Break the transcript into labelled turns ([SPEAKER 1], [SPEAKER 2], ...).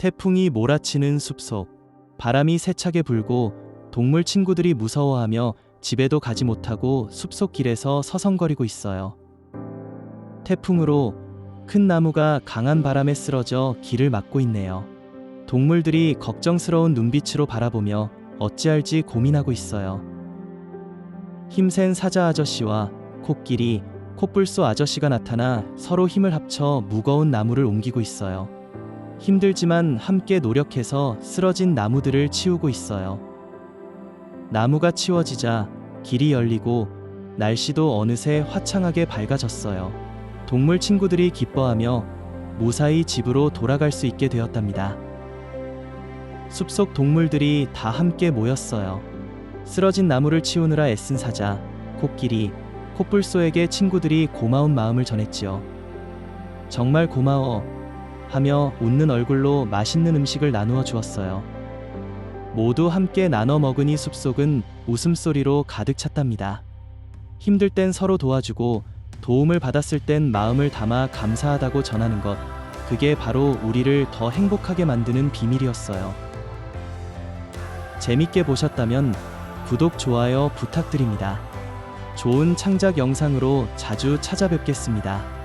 [SPEAKER 1] 태풍이 몰아치는 숲속. 바람이 세차게 불고 동물 친구들이 무서워하며 집에도 가지 못하고 숲속 길에서 서성거리고 있어요. 태풍으로 큰 나무가 강한 바람에 쓰러져 길을 막고 있네요. 동물들이 걱정스러운 눈빛으로 바라보며 어찌할지 고민하고 있어요. 힘센 사자 아저씨와 코끼리, 코뿔소 아저씨가 나타나 서로 힘을 합쳐 무거운 나무를 옮기고 있어요. 힘들지만 함께 노력해서 쓰러진 나무들을 치우고 있어요. 나무가 치워지자 길이 열리고 날씨도 어느새 화창하게 밝아졌어요. 동물 친구들이 기뻐하며 무사히 집으로 돌아갈 수 있게 되었답니다. 숲속 동물들이 다 함께 모였어요. 쓰러진 나무를 치우느라 애쓴 사자, 코끼리, 코뿔소에게 친구들이 고마운 마음을 전했지요. 정말 고마워 하며 웃는 얼굴로 맛있는 음식을 나누어 주었어요. 모두 함께 나눠 먹으니 숲속은 웃음소리로 가득 찼답니다. 힘들 땐 서로 도와주고 도움을 받았을 땐 마음을 담아 감사하다고 전하는 것. 그게 바로 우리를 더 행복하게 만드는 비밀이었어요. 재밌게 보셨다면 구독, 좋아요 부탁드립니다. 좋은 창작 영상으로 자주 찾아뵙겠습니다.